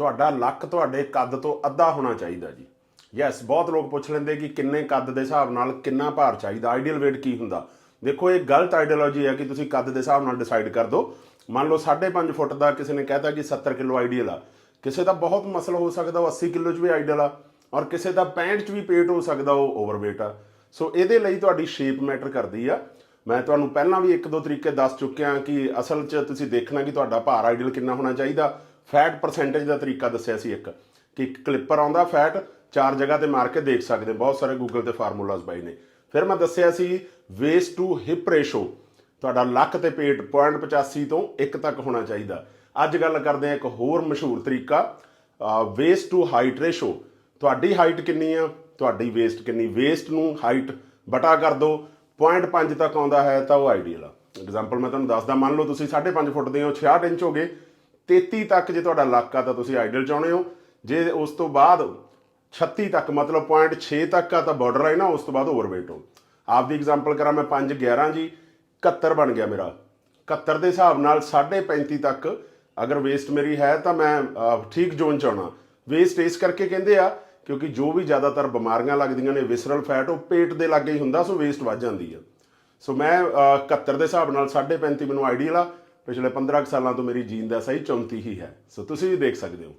ਤੁਹਾਡਾ ਲੱਕ ਤੁਹਾਡੇ ਕੱਦ ਤੋਂ ਅੱਧਾ ਹੋਣਾ ਚਾਹੀਦਾ ਜੀ। ਯੈਸ ਬਹੁਤ ਲੋਕ ਪੁੱਛ ਲੈਂਦੇ ਕਿ ਕਿੰਨੇ ਕੱਦ ਦੇ ਹਿਸਾਬ ਨਾਲ ਕਿੰਨਾ ਭਾਰ ਚਾਹੀਦਾ ਆਈਡੀਅਲ weight ਕੀ ਹੁੰਦਾ। ਦੇਖੋ, ਇਹ ਗਲਤ ਆਈਡੀਓਲੋਜੀ ਹੈ ਕਿ ਤੁਸੀਂ ਕੱਦ ਦੇ ਹਿਸਾਬ ਨਾਲ ਡਿਸਾਈਡ ਕਰ ਦਿਓ ਮੰਨ ਲਓ 5.5 ਫੁੱਟ ਦਾ ਕਿਸੇ ਨੇ ਕਹਿਤਾ ਕਿ 70 ਕਿਲੋ ਆਈਡੀਅਲ ਆ। ਕਿਸੇ ਦਾ ਬਹੁਤ ਮਸਲ ਹੋ ਸਕਦਾ ਉਹ 80 ਕਿਲੋ 'ਚ ਵੀ ਆਈਡੀਅਲ ਆ ਔਰ ਕਿਸੇ ਦਾ 65 'ਚ ਵੀ ਪੇਟ ਹੋ ਸਕਦਾ ਉਹ ਓਵਰਵੇਟ ਆ। ਸੋ ਇਹਦੇ ਲਈ ਤੁਹਾਡੀ ਸ਼ੇਪ ਮੈਟਰ ਕਰਦੀ ਆ। ਮੈਂ ਤੁਹਾਨੂੰ ਪਹਿਲਾਂ ਵੀ ਇੱਕ ਦੋ ਤਰੀਕੇ ਦੱਸ ਚੁੱਕਿਆ ਕਿ ਅਸਲ 'ਚ ਤੁਸੀਂ ਦੇਖਣਾ ਕਿ ਤੁਹਾਡਾ ਭਾਰ ਆਈਡੀਅਲ ਕਿੰਨਾ ਹੋਣਾ ਚਾਹੀਦਾ। ਫੈਟ ਪਰਸੈਂਟੇਜ ਦਾ ਤਰੀਕਾ ਦੱਸਿਆ ਸੀ ਇੱਕ, ਕਿ ਇੱਕ ਕਲਿੱਪਰ ਆਉਂਦਾ ਫੈਟ ਚਾਰ ਜਗ੍ਹਾ ਤੇ ਮਾਰ ਕੇ ਦੇਖ ਸਕਦੇ, ਬਹੁਤ ਸਾਰੇ ਗੂਗਲ ਤੇ ਫਾਰਮੂਲਾਜ਼ ਬਾਈ ਨੇ। ਫਿਰ ਮੈਂ ਦੱਸਿਆ ਸੀ ਵੇਸਟ ਟੂ ਹਿਪ ਰੇਸ਼ੋ ਤੁਹਾਡਾ ਲੱਕ ਤੇ ਪੇਟ 0.85 ਤੋਂ 1 ਤੱਕ ਹੋਣਾ ਚਾਹੀਦਾ। ਅੱਜ ਗੱਲ ਕਰਦੇ ਹਾਂ ਇੱਕ ਹੋਰ ਮਸ਼ਹੂਰ ਤਰੀਕਾ ਵੇਸਟ ਟੂ ਹਾਈਟ ਰੇਸ਼ੋ ਤੁਹਾਡੀ ਹਾਈਟ ਕਿੰਨੀ ਆ? ਤੁਹਾਡੀ ਵੇਸਟ ਕਿੰਨੀ? ਵੇਸਟ ਨੂੰ ਹਾਈਟ ਬਟਾ ਕਰ ਦਿਓ 0.5 ਤੱਕ ਆਉਂਦਾ ਹੈ ਤਾਂ ਉਹ ਆਈਡੀਅਲ ਆ। ਐਗਜ਼ਾਮਪਲ ਮੈਂ ਤੁਹਾਨੂੰ ਦੱਸਦਾ, ਮੰਨ ਲਓ ਤੁਸੀਂ 5.5 ਫੁੱਟ ਦੇ ਹੋ 66 ਇੰਚ ਹੋ ਗਏ 33 ਤੱਕ ਜੇ ਤੁਹਾਡਾ ਲੱਕ ਆ ਤਾਂ ਤੁਸੀਂ ਆਈਡੀਅਲ ਚਾਹੁੰਦੇ ਹੋ। ਜੇ ਉਸ ਤੋਂ ਬਾਅਦ 36 ਤੱਕ ਮਤਲਬ 0.6 ਤੱਕ ਆ ਤਾਂ ਬਾਰਡਰ ਲਾਈਨ ਨਾ ਉਸ ਤੋਂ ਬਾਅਦ ਓਵਰਵੇਟ ਹੋ। ਆਪਦੀ ਐਗਜ਼ਾਮਪਲ ਕਰਾਂ ਮੈਂ 5 11 ਜੀ 71 ਬਣ ਗਿਆ ਮੇਰਾ। 71 ਦੇ ਹਿਸਾਬ ਨਾਲ 35 ਤੱਕ ਅਗਰ ਵੇਸਟ ਮੇਰੀ ਹੈ ਤਾਂ ਮੈਂ ਠੀਕ ਜ਼ੋਨ ਚ ਆਉਣਾ। ਵੇਸਟ ਇਸ ਕਰਕੇ ਕਹਿੰਦੇ ਆ ਕਿਉਂਕਿ ਜੋ ਵੀ ਜ਼ਿਆਦਾਤਰ ਬਿਮਾਰੀਆਂ ਲੱਗਦੀਆਂ ਨੇ ਵਿਸਰਲ ਫੈਟ ਉਹ ਪੇਟ ਦੇ ਲਾਗੇ ਹੀ ਹੁੰਦਾ ਸੋ ਵੇਸਟ ਵੱਧ ਜਾਂਦੀ ਆ। ਸੋ ਮੈਂ ਅਹ, 71 ਦੇ ਹਿਸਾਬ ਨਾਲ 35 ਮੈਨੂੰ ਆਈਡੀਅਲ ਆ। ਪਿਛਲੇ 15 ਕੁ ਸਾਲਾਂ ਤੋਂ ਮੇਰੀ ਜੀਨ ਦਾ ਸਹੀ 34 ਹੀ ਹੈ। ਸੋ ਤੁਸੀਂ ਵੀ ਦੇਖ ਸਕਦੇ ਹੋ।